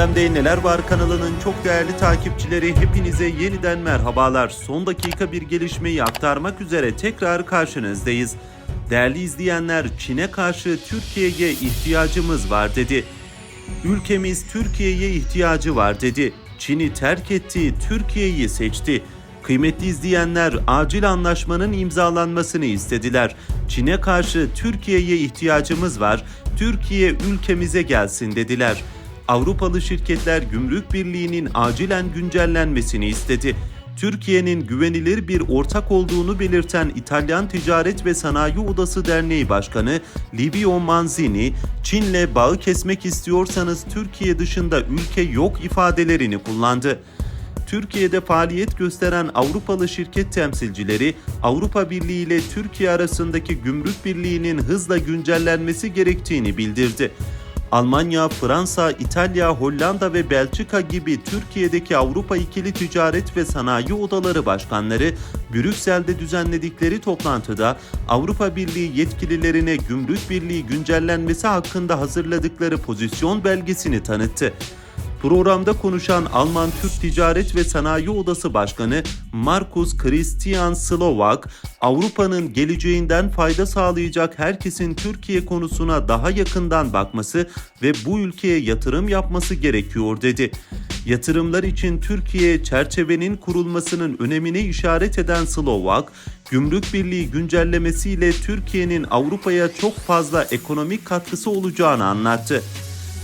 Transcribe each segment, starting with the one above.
Gündemde Neler Var kanalının çok değerli takipçileri hepinize yeniden merhabalar. Son dakika bir gelişmeyi aktarmak üzere tekrar karşınızdayız. Değerli izleyenler Çin'e karşı Türkiye'ye ihtiyacımız var dedi. Ülkemiz Türkiye'ye ihtiyacı var dedi. Çin'i terk etti, Türkiye'yi seçti. Kıymetli izleyenler acil anlaşmanın imzalanmasını istediler. Çin'e karşı Türkiye'ye ihtiyacımız var. Türkiye ülkemize gelsin dediler. Avrupalı şirketler Gümrük Birliği'nin acilen güncellenmesini istedi. Türkiye'nin güvenilir bir ortak olduğunu belirten İtalyan Ticaret ve Sanayi Odası Derneği Başkanı Livio Manzini, Çin'le bağı kesmek istiyorsanız Türkiye dışında ülke yok ifadelerini kullandı. Türkiye'de faaliyet gösteren Avrupalı şirket temsilcileri Avrupa Birliği ile Türkiye arasındaki gümrük birliğinin hızla güncellenmesi gerektiğini bildirdi. Almanya, Fransa, İtalya, Hollanda ve Belçika gibi Türkiye'deki Avrupa İkili Ticaret ve Sanayi Odaları Başkanları Brüksel'de düzenledikleri toplantıda Avrupa Birliği yetkililerine Gümrük Birliği güncellenmesi hakkında hazırladıkları pozisyon belgesini tanıttı. Programda konuşan Alman Türk Ticaret ve Sanayi Odası Başkanı Markus Christian Slovak, Avrupa'nın geleceğinden fayda sağlayacak herkesin Türkiye konusuna daha yakından bakması ve bu ülkeye yatırım yapması gerekiyor dedi. Yatırımlar için Türkiye çerçevenin kurulmasının önemini işaret eden Slovak, Gümrük Birliği güncellemesiyle Türkiye'nin Avrupa'ya çok fazla ekonomik katkısı olacağını anlattı.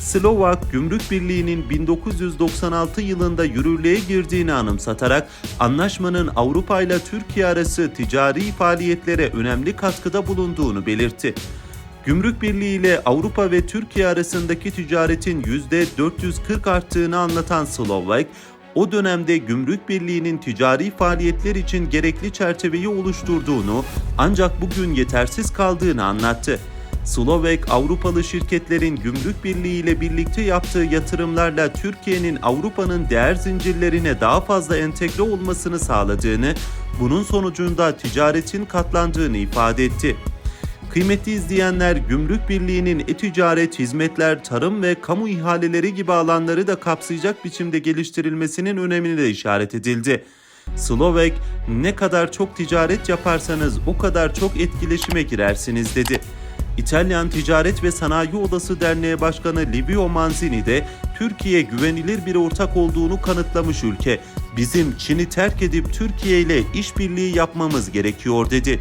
Slovak Gümrük Birliği'nin 1996 yılında yürürlüğe girdiğini anımsatarak anlaşmanın Avrupa ile Türkiye arası ticari faaliyetlere önemli katkıda bulunduğunu belirtti. Gümrük Birliği ile Avrupa ve Türkiye arasındaki ticaretin %440 arttığını anlatan Slovak, o dönemde Gümrük Birliği'nin ticari faaliyetler için gerekli çerçeveyi oluşturduğunu ancak bugün yetersiz kaldığını anlattı. Slovak Avrupalı şirketlerin Gümrük Birliği ile birlikte yaptığı yatırımlarla Türkiye'nin Avrupa'nın değer zincirlerine daha fazla entegre olmasını sağladığını, bunun sonucunda ticaretin katlandığını ifade etti. Kıymetli izleyenler, Gümrük Birliği'nin e-ticaret, hizmetler, tarım ve kamu ihaleleri gibi alanları da kapsayacak biçimde geliştirilmesinin önemine de işaret edildi. Slovak, ne kadar çok ticaret yaparsanız o kadar çok etkileşime girersiniz dedi. İtalyan Ticaret ve Sanayi Odası Derneği Başkanı Livio Manzini de Türkiye güvenilir bir ortak olduğunu kanıtlamış ülke. Bizim Çin'i terk edip Türkiye ile işbirliği yapmamız gerekiyor dedi.